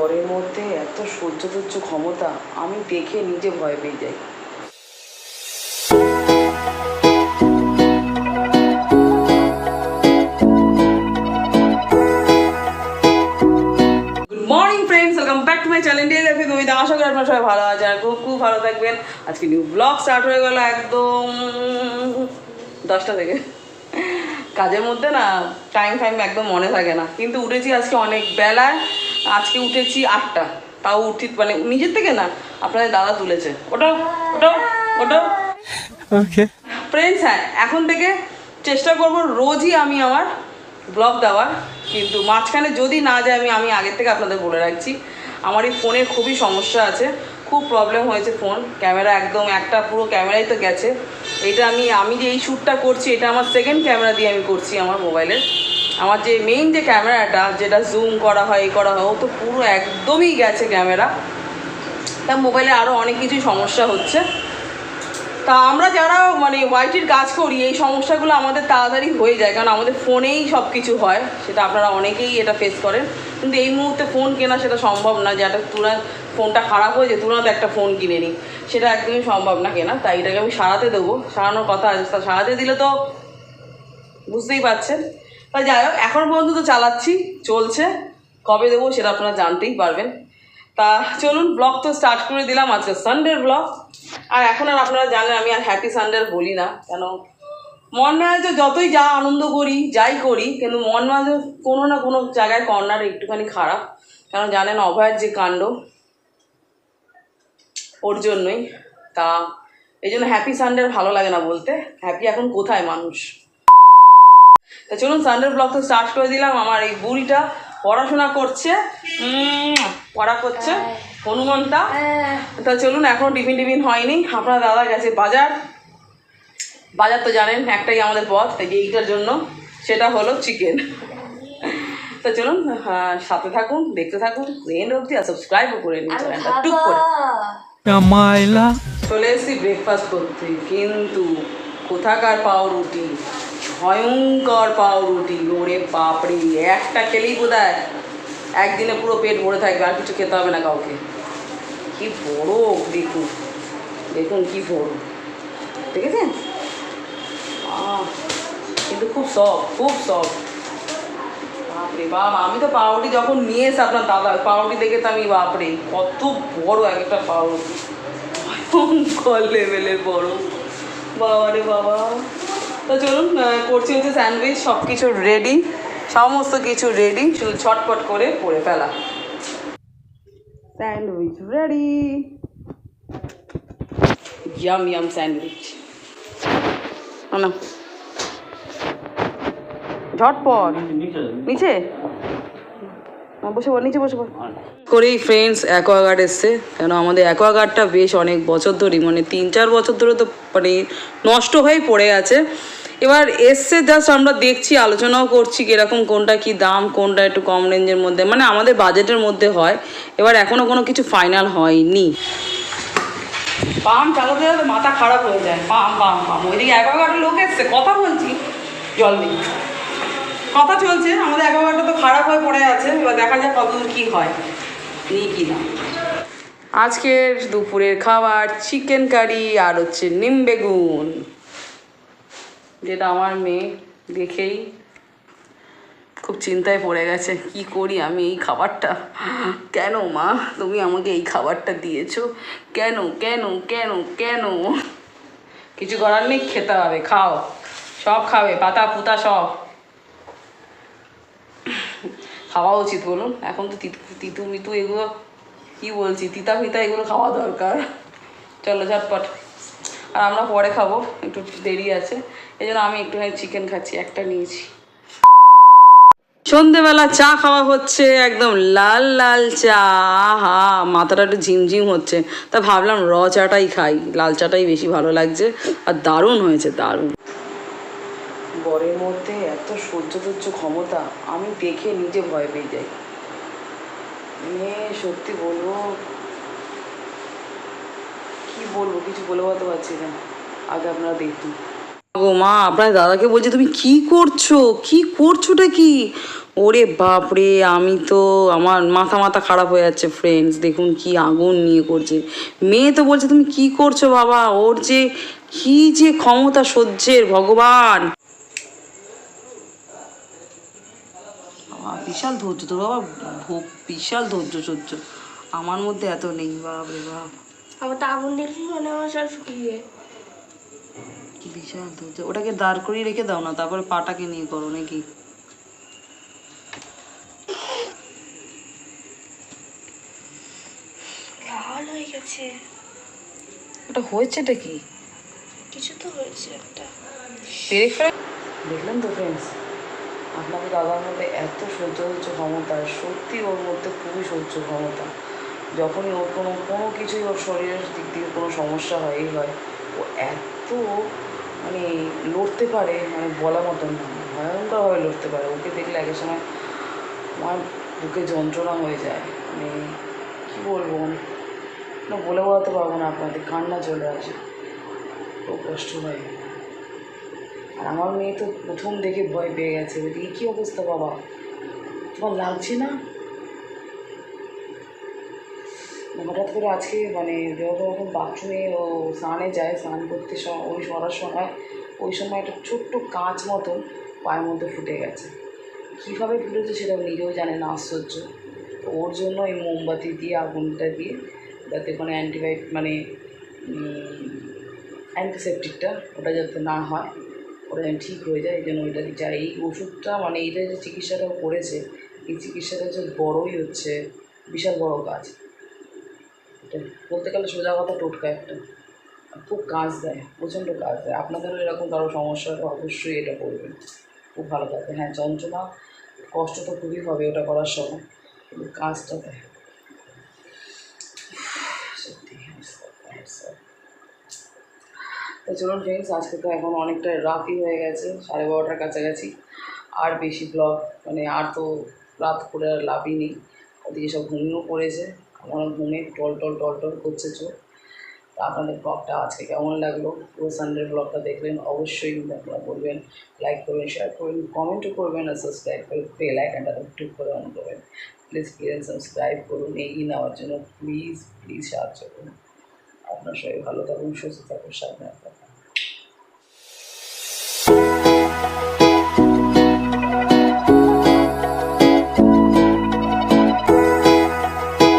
বরের মধ্যে এত সহ্য ধৈর্য ক্ষমতা, আমি দেখে নিজে ভয় পেয়ে যাই। আশা সবাই ভালো আর খুব খুব ভালো থাকবেন। আজকে নিউ ব্লগ স্টার্ট হয়ে গেল একদম দশটা থেকে। কাজের মধ্যে না টাইম ফাইম একদম মনে থাকে না। কিন্তু উঠেছি আজকে অনেক বেলায়। আজকে উঠেছি আটটা তাও উঠি মানে নিজের থেকে না আপনাদের দাদা তুলেছে। ওটা ওটা ওটা Okay. ফ্রেন্ডস হ্যাঁ এখন থেকে চেষ্টা করব রোজই আমি আমার ব্লগ দেওয়ার কিন্তু মাঝখানে যদি না যায় আমি আমি আগের থেকে আপনাদের বলে রাখছি আমার এই ফোনের খুবই সমস্যা আছে খুব প্রবলেম হয়েছে ফোন ক্যামেরা একদম একটা পুরো ক্যামেরাই তো গেছে। এটা আমি আমি যে এই শ্যুটটা করছি এটা আমার সেকেন্ড ক্যামেরা দিয়ে আমি করছি আমার মোবাইলের আমার যে মেইন যে ক্যামেরাটা যেটা জুম করা হয় এই করা হয়, ও তো পুরো একদমই গেছে ক্যামেরা তা মোবাইলে আরও অনেক কিছুই সমস্যা হচ্ছে। তা আমরা যারা মানে ওয়াইটির কাজ করি, এই সমস্যাগুলো আমাদের তাড়াতাড়ি হয়ে যায়, কারণ আমাদের ফোনেই সব কিছু হয়, সেটা আপনারা অনেকেই এটা ফেস করেন। কিন্তু এই মুহূর্তে ফোন কেনা সেটা সম্ভব না, যে একটা তুরন্ত ফোনটা খারাপ হয়ে যায় তুরন্ত একটা ফোন কিনে নিই। সেটা একদমই সম্ভব না কেনা, তাই এটাকে আমি সারাতে দেবো। সারানোর কথা আছে, তা সারাতে দিলে তো বুঝতেই পারছেন। তা যাই হোক, এখন পর্যন্ত তো চালাচ্ছি, চলছে। কবে দেবো সেটা আপনারা জানতেই পারবেন। তা চলুন ব্লগ তো স্টার্ট করে দিলাম আজকে সানডের ব্লগ আর এখন আর আপনারা জানেন আমি আর হ্যাপি সানডে বলি না, কেন? মন মেজাজে যতই যা আনন্দ করি, যাই করি, কিন্তু মন মেজাজে কোনো না কোনো জায়গায় কর্নার একটুখানি খারাপ। কারণ জানেন, অভয়ের যে কাণ্ড, ওর জন্যই। তা, এই জন্য হ্যাপি সানডে ভালো লাগে না বলতে। হ্যাপি এখন কোথায় মানুষ? তা চলুন সানডের ব্লগ তো স্টার্ট করে দিলাম আমার এই বুড়িটা পড়াশোনা করছে। পড়া করছে হনুমানটা। তা চলুন এখনও টিফিন টিফিন হয়নি আপনার দাদা গেছে বাজার। বাজার তো জানেন একটাই আমাদের পথ তাই এইটার জন্য সেটা হলো চিকেন তো চলুন আহ, সাথে থাকুন দেখতে থাকুন এন্ড অবধি আর সাবস্ক্রাইবও করে নিন চ্যানেলটা টুক করে। চলে এসেছি ব্রেকফাস্ট করতে কিন্তু কোথাকার পাউরুটি? ভয়ঙ্কর পাউরুটি ওরে বাপরে একটা খেলেই বোধহয় একদিনে পুরো পেট ভরে থাকবে আর কিছু খেতে হবে না কাউকে। কি বড় দেখুন দেখুন কি বড়। দেখেছেন আহ, কিন্তু খুব সফট খুব সফট বাপরে বাপ আমি তো পাউরুটি যখন নিয়ে এসে আপনার দাদা পাউরুটি দেখে তো আমি বাপরে কত বড় এক একটা পাউরুটি। ভয়ঙ্কর লেভেলের বড়। বাবা রে বাবা। তো চলুন করছি হচ্ছে স্যান্ডউইচ সব কিছু রেডি সমস্ত কিছু রেডি শুধু ছটপট করে পরে ফেলা। Sandwich ready yum yum sandwich. না ঝটপট। নিচে? বসে নিচে বসে করেই ফ্রেন্ডস অ্যাকোয়াগার্ড কেন, আমাদের অ্যাকোয়াগার্ডটা বেশ অনেক বছর ধরেই মানে তিন, চার বছর ধরে তো মানে নষ্ট হয়েই পড়ে আছে। এবার এসছে জাস্ট আমরা দেখছি আলোচনাও করছি কীরকম কোনটা কি দাম কোনটা একটু কম রেঞ্জের মধ্যে। মানে আমাদের বাজেটের মধ্যে হয়। এবার এখনও কোনো কিছু ফাইনাল হয়নি। পাম চালাতে চালাতে মাথা খারাপ হয়ে যায়। পাম পাম পাম ওইদিকে লোক এসছে। কথা বলছি। জল কথা চলছে। আমাদের অ্যাকোয়াগার্ডটা তো খারাপ হয়ে পড়ে আছে। এবার দেখা যাক কতদূর কী হয়। নিই কি না। আজকের দুপুরের খাবার চিকেন কারি আর হচ্ছে নিম বেগুন। যেটা আমার মেয়ে দেখেই খুব চিন্তায় পড়ে গেছে, কি করি আমি এই খাবারটা? কেন মা? তুমি আমাকে এই খাবারটা দিয়েছ। কেন কেন কেন কেন? কিছু করার নেই, খেতে হবে, খাও। সব খাবে, পাতা, পুতা সব। খাওয়া উচিত বলুন। এখন তো তিতু মিতু এগুলো কি বলছি? তিতা, ফিতা এগুলো খাওয়া দরকার। চলো, ঝটপট। আর আমরা পরে খাব, একটু দেরি আছে। এই জন্য আমি একটুখানি চিকেন খাচ্ছি, একটা নিয়েছি। সন্ধেবেলা চা খাওয়া হচ্ছে, একদম লাল লাল চা হা মাথাটা একটু ঝিমঝিম হচ্ছে। তা ভাবলাম র চাটাই খাই, লাল চাটাই বেশি ভালো লাগছে, আর দারুণ হয়েছে, দারুণ। বরের মধ্যে এত সহ্য ধৈর্য ক্ষমতা, আমি দেখে নিজে ভয় পেয়ে যাই। মেয়ে, সত্যি বলব কি বলব? কিছু বলে বলতে পারছি না। আগে আপনারা দেখুন। ও মা আপনার দাদাকে বলছে তুমি কি করছ? কি করছোটা কি? ওরে বাপরে আমি তো আমার মাথা মাথা খারাপ হয়ে যাচ্ছে ফ্রেন্ডস দেখুন কি আগুন নিয়ে করছে। মেয়ে তো বলছে তুমি কি করছ বাবা? ওর যে কি যে ক্ষমতা সহ্যের ভগবান! বিশাল ধৈর্য তোর বাবা বিশাল ধৈর্য সহ্য। আমার মধ্যে এত নেই বাপরে বাপ। আমার তো আগুন দেখলি মানে আমার সব শুকিয়ে। কি বিশাল ধৈর্য ওটাকে দাঁড় করিয়ে রেখে দাও না তারপরে পাটাকে নিয়ে করো নাকি? লাল হয়ে গেছে। ওটা হয়েছেটা কি? কিছু তো হয়েছে একটা। পেরে ফেলে দেখলেন তো ফ্রেন্ডস আপনাদের দাদার মধ্যে এত সহ্য সহ্য ক্ষমতা সত্যি ওর মধ্যে খুবই সহ্য ক্ষমতা। যখনই ওর কোনো কোনো কিছুই ওর শরীরের দিক থেকে কোনো সমস্যা হয়ই হয়, ও এত মানে লড়তে পারে মানে বলা মতন ভয়ঙ্করভাবে লড়তে পারে। ওকে দেখলে একের সময় আমার বুকে যন্ত্রণা হয়ে যায়। মানে কী বলব? না বলে বলাতে পারব না আপনাদের, কান্না চলে আসে। খুব কষ্ট হয়। আর আমার মেয়ে তো প্রথম দেখে ভয় পেয়ে গেছে। ওদিকে কী অবস্থা বাবা? তোমার লাগছে না? হঠাৎ করে আজকে মানে যখন বাথরুমে ও স্নানে যায়, স্নান করতে ওই সরার সময়, ওই সময় একটা ছোট্ট কাঁচ মতন পায়ের মধ্যে ফুটে গেছে। কীভাবে ফুটেছে সেটা নিজেও জানে না, আশ্চর্য। ওর জন্য এই মোমবাতি দিয়ে, আগুনটা দিয়ে, যাতে কোনো অ্যান্টিবায়োটিক মানে অ্যান্টিসেপটিকটা ওটা যাতে না হয়, ওটা যেন ঠিক হয়ে যায়, এই জন্য ওইটা দিচ্ছে। আর এই ওষুধটা মানে এইটা যে চিকিৎসাটা করেছে, এই চিকিৎসাটা হচ্ছে বড়োই হচ্ছে, বিশাল বড় কাজ। এটা বলতে গেলে সোজা কথা টোটকা একটা খুব কাজ দেয়, প্রচণ্ড কাজ দেয়। আপনাদেরও এরকম কারও সমস্যা অবশ্যই এটা করবেন। খুব ভালো দেয় হ্যাঁ যন্ত্রণা কষ্ট তো খুবই হবে ওটা করার সময়। কিন্তু কাজটা দেয়। সত্যি, তো চলুন ফ্রেন্ডস আজকে তো এখন অনেকটা রাতই হয়ে গেছে, সাড়ে বারোটার কাছাকাছি। আর বেশি ব্লগ মানে আর তো রাত করে আর লাভই নেই। ওদিকে সব ঘুমিয়েও পড়েছে। আমার ঘুমে টল টল টল টল করছে চোখ। তা আপনাদের ব্লগটা আজকে কেমন লাগল? পুরো সানডের ব্লগটা দেখলেন অবশ্যই কিন্তু আপনারা বলবেন লাইক করবেন শেয়ার করবেন কমেন্টও করবেন আর সাবস্ক্রাইব করে বেল আইকনটা টুক করে অন করবেন। প্লিজ প্লিজ সাবস্ক্রাইব করুন এগিয়ে নেওয়ার জন্য প্লিজ প্লিজ সাহায্য করুন। আপনার সবাই ভালো থাকুন, সুস্থ থাকুন, সাবধানে থাকুন।